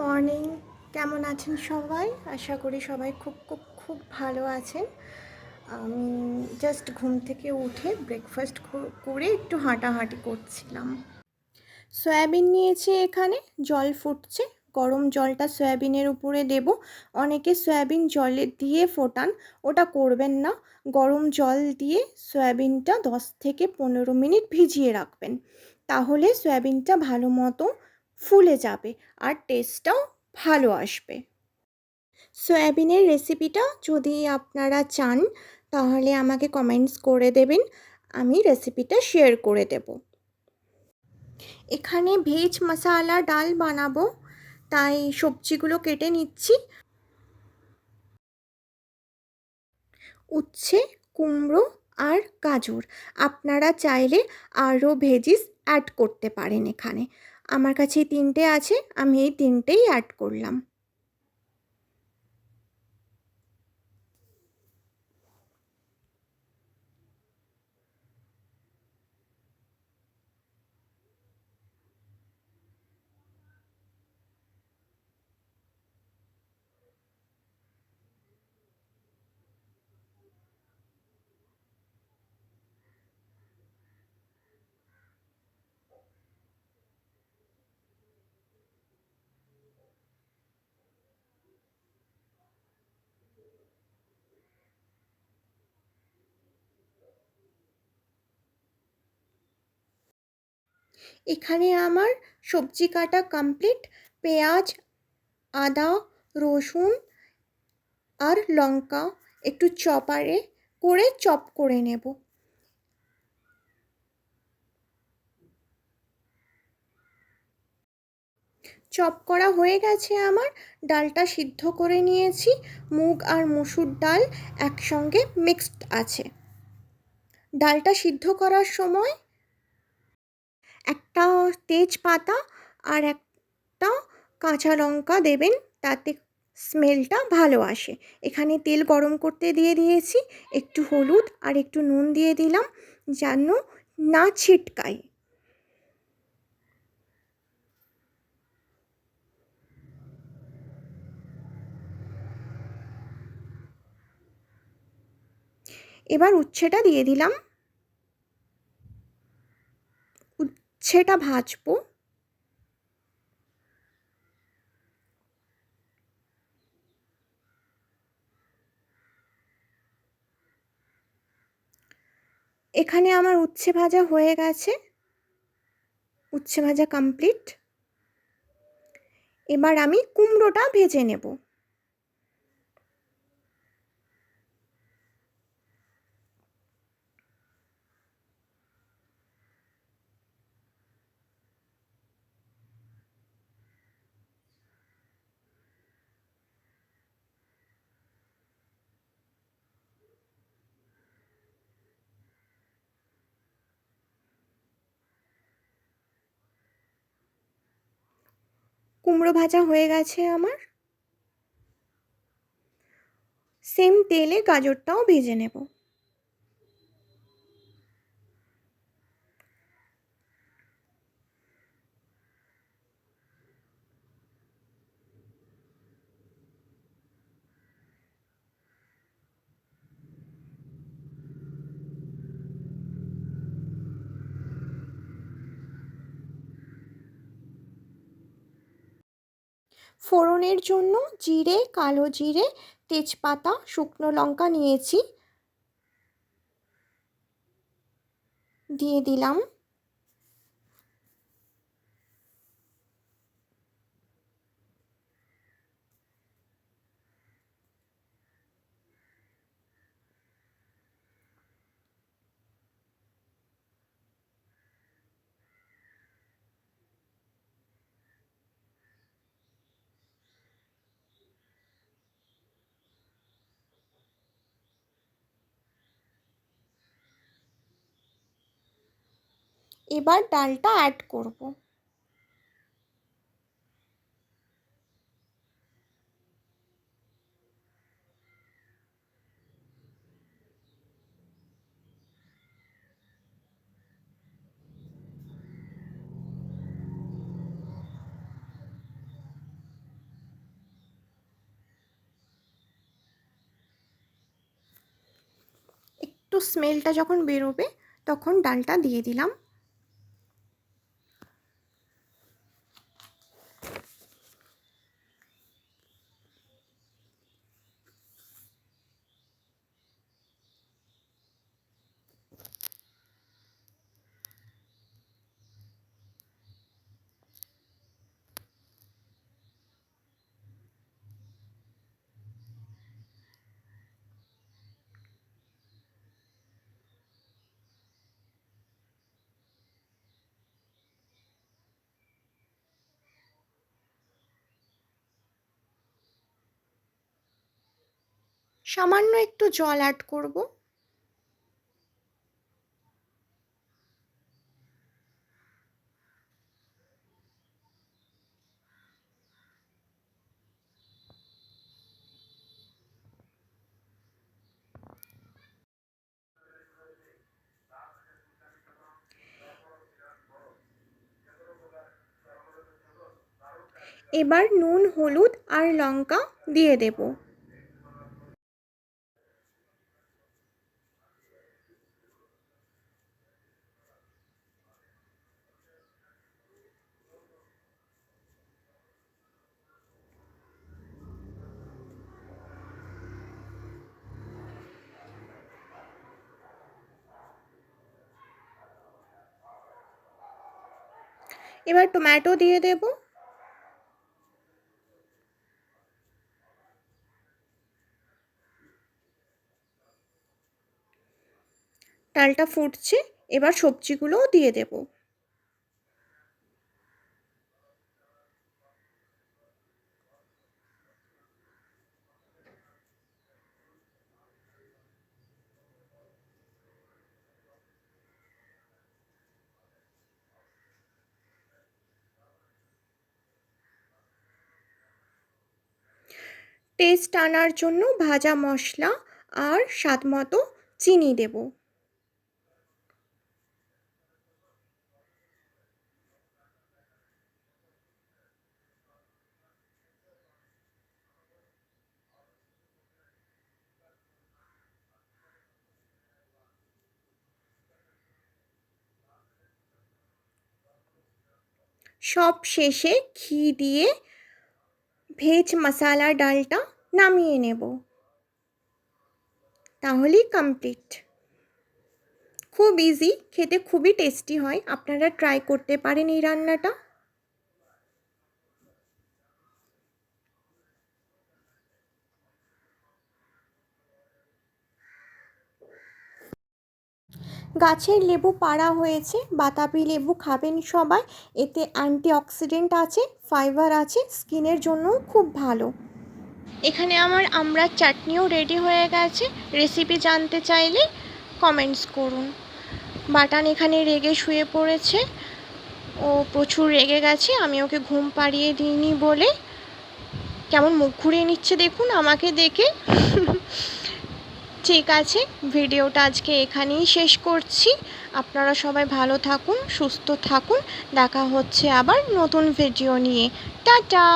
Morning. কেমন আছেন সবাই? আশা করি সবাই খুব খুব খুব ভালো আছেন। জাস্ট ঘুম থেকে উঠে ব্রেকফাস্ট করে একটু হাঁটাহাঁটি করছিলাম। সয়াবিন নিয়েছি এখানে, জল ফুটছে। গরম জলটা সয়াবিনের উপরে দেব। অনেকে সয়াবিন জলে দিয়ে ফোটান, ওটা করবেন না। গরম জল দিয়ে সয়াবিনটা দশ থেকে পনেরো মিনিট ভিজিয়ে রাখবেন। তাহলে সয়াবিনটা ভালো মতো ফুলে যাবে আর টেস্টটাও ভালো আসবে। সয়াবিনের রেসিপিটা যদি আপনারা চান, তাহলে আমাকে কমেন্টস করে দেবেন, আমি রেসিপিটা শেয়ার করে দেব। এখানে ভেজ মশালা ডাল বানাবো, তাই সবজিগুলো কেটে নিচ্ছি। উচ্ছে, কুমড়ো আর গাজর, আপনারা চাইলে আরও ভেজিস অ্যাড করতে পারেন এখানে। আমার কাছে তিনটে আছে আমি এই তিনটেই অ্যাড করলাম। এখানে আমার সবজি কাটা কমপ্লিট পেঁয়াজ, আদা, রসুন আর লঙ্কা একটু চপারে করে চপ করে নেব। চপ করা হয়ে গেছে আমার, ডালটা সিদ্ধ করে নিয়েছি, মুগ আর মুসুর ডাল একসঙ্গে মিক্সড আছে। ডালটা সিদ্ধ করার সময় একটা তেজপাতা আর একটা কাঁচা লঙ্কা দেবেন, তাতে স্মেলটা ভালো আসে। এখানে তেল গরম করতে দিয়ে দিয়েছি, একটু হলুদ আর একটু নুন দিয়ে দিলাম যেন না ছিটকায়। এবার উচ্ছেটা দিয়ে দিলাম। উচ্ছেটা ভাজবো। এখানে আমার উচ্ছে ভাজা হয়ে গেছে। উচ্ছে ভাজা কমপ্লিট এবার আমি কুমড়োটা ভেজে নেব। কুমড়ো ভাজা হয়ে গেছে আমার। সেম তেলে গাজরটাও ভেজে নেব। ফোড়নের জন্য জিরে কালো জিরে তেজপাতা শুকনো লঙ্কা নিয়েছি। দিয়ে দিলাম। এবার ডালটা অ্যাড করব। একটু স্মেলটা যখন বেরোবে তখন ডালটা দিয়ে দিলাম। সামান্য একটু জল অ্যাড করব। এবার নুন হলুদ আর লঙ্কা দিয়ে দেব। এবার টমেটো দিয়ে দেব। ডালটা ফুটছে এবার সবজিগুলোও দিয়ে দেব। টেস্ট আনার জন্য ভাজা মশলা আর স্বাদ মতো চিনি দেব। সব শেষে ঘি দিয়ে ভেজ মশালা ডালটা নামিয়ে নেব। তাহলেই কমপ্লিট খুব ইজি খেতে খুবই টেস্টি হয়। আপনারা ট্রাই করতে পারেন এই রান্নাটা। গাছের লেবু পাড়া হয়েছে, বাতাবি লেবু খাবেন সবাই। এতে অ্যান্টিঅক্সিডেন্ট আছে, ফাইবার আছে, স্কিনের জন্যও খুব ভালো। এখানে আমার আমরা চাটনিও রেডি হয়ে গেছে। রেসিপি জানতে চাইলে কমেন্টস করুন। বাটান এখানে রেগে শুয়ে পড়েছে। ও প্রচুর রেগে গেছে, আমি ওকে ঘুম পাড়িয়ে দিইনি বলে। কেমন মুখ ঘুরিয়ে নিচ্ছে দেখুন, আমাকে দেখে। ঠিক আছে, ভিডিওটা আজকে এখানেই শেষ করছি। আপনারা সবাই ভালো থাকুন, সুস্থ থাকুন। দেখা হচ্ছে আবার নতুন ভিডিও নিয়ে। টাটা!